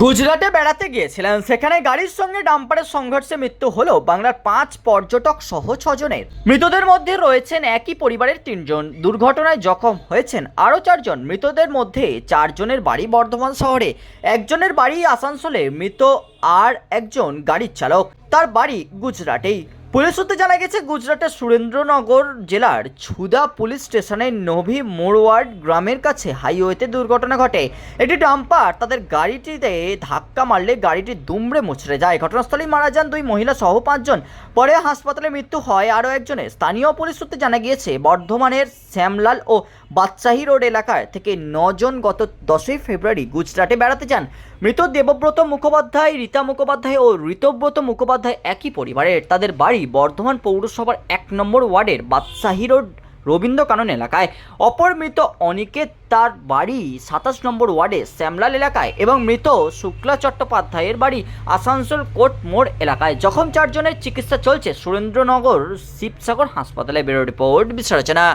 গুজরাটে বেড়াতে গিয়েছিলেন, সেখানে গাড়ির সঙ্গে ডাম্পারের সংঘর্ষে মৃত্যু হলো বাংলার পাঁচ পর্যটক সহ ছজনের। মৃতদের মধ্যে রয়েছেন একই পরিবারের তিনজন। দুর্ঘটনায় জখম হয়েছেন আরও চারজন। মৃতদের মধ্যে চারজনের বাড়ি বর্ধমান শহরে, একজনের বাড়ি আসানসোলে। মৃত আর একজন গাড়ির চালক। তার বাড়ি গুজরাটেই। পুলিশ সূত্রে জানা গেছে, গুজরাটের সুরেন্দ্রনগর জেলার ছুদা পুলিশ স্টেশনের নভি মোড়ওয়ার্ড গ্রামের কাছে হাইওয়েতে দুর্ঘটনা ঘটে। একটি ডাম্পার তাদের গাড়িটিতে ধাক্কা মারলে গাড়িটি দুমড়ে মুচড়ে যায়। ঘটনাস্থলেই মারা যান দুই মহিলা সহ পাঁচজন। পরে হাসপাতালে মৃত্যু হয় আরও একজনের। স্থানীয় পুলিশ সূত্রে জানা গিয়েছে, বর্ধমানের শ্যামলাল ও বাদশাহী রোড এলাকায় থেকে নজন গত দশই ফেব্রুয়ারি গুজরাটে বেড়াতে যান। মৃত দেবব্রত মুখোপাধ্যায়, রীতা মুখোপাধ্যায় ও ঋতব্রত মুখোপাধ্যায় একই পরিবারের। তাদের বাড়ি বর্ধমান পৌরসভার এক নম্বর ওয়ার্ডের বাদশাহী রোড, রবীন্দ্রকানন এলাকায়। অপর মৃত অনিকেত তার বাড়ি সাতাশ নম্বর ওয়ার্ডে, শ্যামলাল এলাকায় এবং মৃত শুক্লা চট্টোপাধ্যায়ের বাড়ি আসানসোল কোর্ট মোড় এলাকায়। জখম চারজনের চিকিৎসা চলছে সুরেন্দ্রনগর শিবসাগর হাসপাতালে। বেরো রিপোর্ট বিশ্লেষণা